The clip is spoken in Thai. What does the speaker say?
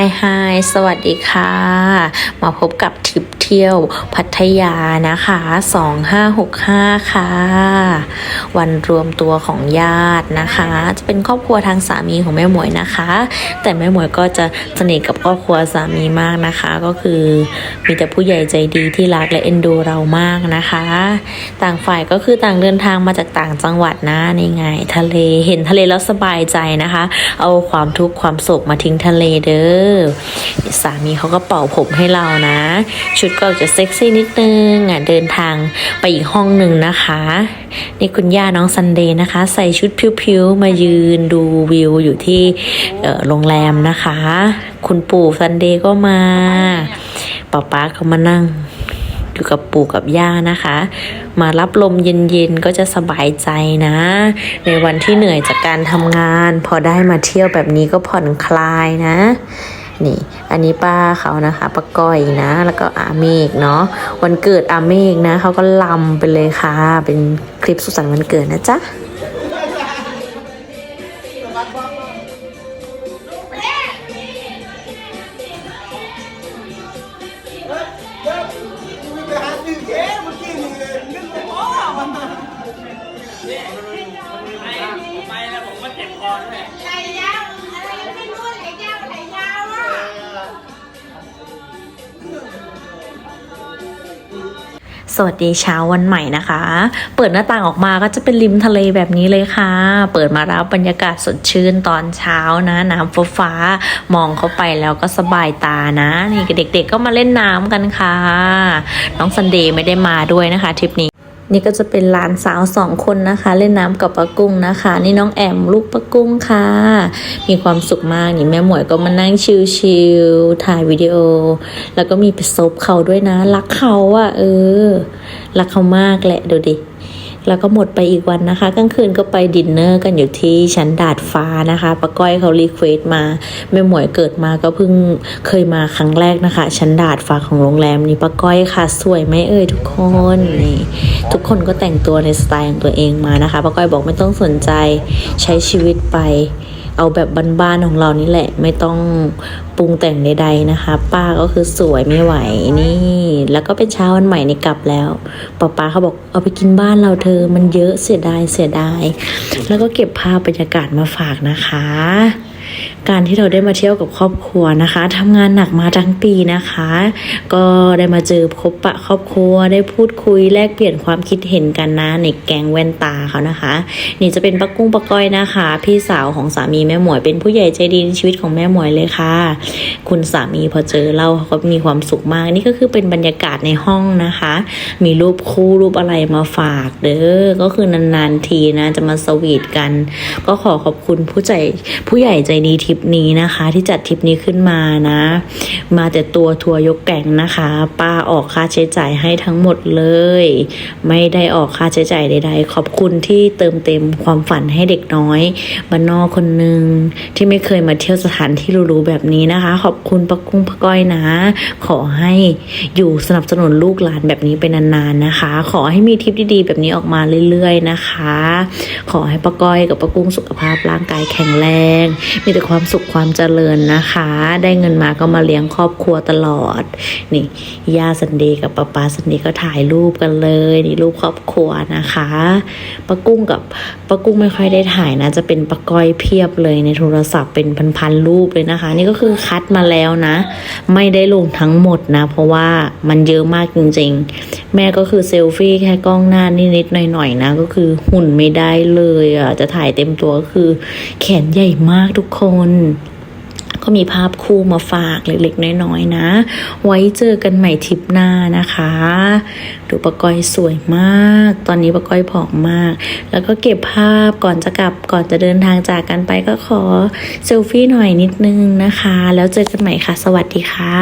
ไฮไฮ สวัสดีค่ะ มาพบกับทริปเที่ยวพัทยานะคะ 2565 ค่ะ วันรวมตัวของญาตินะคะ จะเป็นครอบครัวทางสามีของแม่หมวยนะคะ แต่แม่หมวยก็จะสนิทกับครอบครัวสามีมากนะคะ ก็คือมีแต่ผู้ใหญ่ใจดีที่รักและเอ็นดูเรามากนะคะ ต่างฝ่ายก็คือต่างเดินทางมาจากต่างจังหวัดนะนี่ไง ทะเลเห็นทะเลแล้วสบายใจนะคะ เอาความทุกข์ความโศกมาทิ้งทะเลเด้อสามีเขาก็เป่าผมให้เรานะ ชุดก็จะเซ็กซี่นิดนึงอะเดินทางไปอีกห้องหนึ่งนะคะนี่คุณย่าน้องซันเดย์นะคะ ใส่ชุดผิวๆมายืนดูวิวอยู่ที่โรงแรมนะคะ คุณปู่ซันเดย์ก็มาป๊าป๊าเขามานั่งอยู่กับปู่กับย่านะคะ มารับลมเย็นๆก็จะสบายใจนะ ในวันที่เหนื่อยจากการทำงาน พอได้มาเที่ยวแบบนี้ก็ผ่อนคลายนะ นี่ อันนี้ป้าเขานะคะป้าก้อยนะ แล้วก็อาเมกเนาะวันเกิดอาเมกนะเขาก็ลำไปเลยค่ะ เป็นคลิปสุขสันต์วันเกิดนะจ๊ะไปหาซื้อเจ๊มื่อกี้นี่นึกไม่พอ สวัสดีเช้าวันใหม่นะคะ เปิดหน้าต่างออกมาก็จะเป็นริมทะเลแบบนี้เลยค่ะ เปิดมารับบรรยากาศสดชื่นตอนเช้านะ น้ำฟ้าฟ้ามองเข้าไปแล้วก็สบายตานะ นี่เด็กๆก็มาเล่นน้ำกันค่ะ น้องซันเดย์ไม่ได้มาด้วยนะคะทริปนี้ นี่ก็จะเป็นหลานสาวสองคนนะคะ เล่นน้ำกับปะกุ้งนะคะ นี่น้องแอมลูกปะกุ้งค่ะ มีความสุขมากนี่แม่หมวยก็มานั่งชิลๆถ่ายวิดีโอ แล้วก็มีไปซบเขาด้วยนะ รักเขาอะเออ รักเขามากแหละดูดิ แล้วก็หมดไปอีกวันนะคะกลางคืนก็ไปดินเนอร์กันอยู่ที่ชั้นดาดฟ้านะคะป้าก้อยเขารีเควสมาแม่หมวยเกิดมาก็เพิ่งเคยมาครั้งแรกนะคะ ชั้นดาดฟ้าของโรงแรมนี่ป้าก้อยค่ะสวยไหมเอ่ยทุกคนนี่ทุกคนก็แต่งตัวในสไตล์ของตัวเองมานะคะป้าก้อยบอกไม่ต้องสนใจใช้ชีวิตไปเอาแบบบ้านๆของเรานี่แหละ ไม่ต้องปรุงแต่งใดๆนะคะ ป้าก็คือสวยไม่ไหวนี่ แล้วก็เป็นเช้าวันใหม่นี่กลับแล้วป้าป้าเขาบอกเอาไปกินบ้านเราเธอ มันเยอะเสียดายเสียดาย แล้วก็เก็บภาพบรรยากาศมาฝากนะคะ การที่เราได้มาเที่ยวกับครอบครัวนะคะทำงานหนักมาทั้งปีนะคะ ก็ได้มาเจอพบปะครอบครัวได้พูดคุยแลกเปลี่ยนความคิดเห็นกันนะในแกงแว่นตาเขานะคะ นี่จะเป็นปักกุ้งปักก้อยนะคะ พี่สาวของสามีแม่หมวยเป็นผู้ใหญ่ใจดีในชีวิตของแม่หมวยเลยค่ะ คุณสามีพอเจอเราเขาก็มีความสุขมากนี่ก็คือเป็นบรรยากาศในห้องนะคะ มีรูปคู่รูปอะไรมาฝากเด้อก็คือนานๆทีนะจะมาสวีทกัน ก็ขอขอบคุณผู้ใจผู้ใหญ่ใจดีทริปนี้นะคะ ที่จัดทริปนี้ขึ้นมานะ มาแต่ตัวทัวร์ยกแก่งนะคะ ป้าออกค่าใช้จ่ายให้ทั้งหมดเลย ไม่ได้ออกค่าใช้จ่ายใด ๆ ขอบคุณที่เติมเต็มความฝันให้เด็กน้อยบ้านนอกคนหนึ่งที่ไม่เคยมาเที่ยวสถานที่รู้ๆแบบนี้นะคะ ขอบคุณปักกุ้งปักก้อยนะ ขอให้อยู่สนับสนุนลูกหลานแบบนี้ไปนานๆนะคะ ขอให้มีทริปดีๆ แบบนี้ออกมาเรื่อย ๆ นะคะ ขอให้ป้าก้อยกับป้ากุ้งสุขภาพร่างกายแข็งแรงมีีแต่ความสุขความเจริญนะคะ ได้เงินมาก็มาเลี้ยงครอบครัวตลอด นี่ย่าสันเดย์กับป้าป้าสันเดย์ก็ถ่ายรูปกันเลยนี่รูปครอบครัวนะคะป้ากุ้งกับป้ากุ้งไม่ค่อยได้ถ่ายนะ จะเป็นป้าก้อยเพียบเลยในโทรศัพท์เป็นพันๆรูปเลยนะคะ นี่ก็คือคัดมาแล้วนะ ไม่ได้ลงทั้งหมดนะ เพราะว่ามันเยอะมากจริงๆ แม่ก็คือเซลฟี่แค่กล้องหน้านิดๆหน่อยๆนะ ก็คือหุ่นไม่ได้เลยอะจะถ่ายเต็มตัวก็คือ แขนใหญ่มากทุกคคน ก็มีภาพคู่มาฝากเล็กๆ น้อยๆนะ ไว้เจอกันใหม่ทริปหน้านะคะ ดูปะกอยสวยมาก ตอนนี้ปะกอยผอมมาก แล้วก็เก็บภาพก่อนจะกลับก่อนจะเดินทางจากกันไปก็ขอเซลฟี่หน่อยนิดนึงนะคะ แล้วเจอกันใหม่ค่ะ สวัสดีค่ะ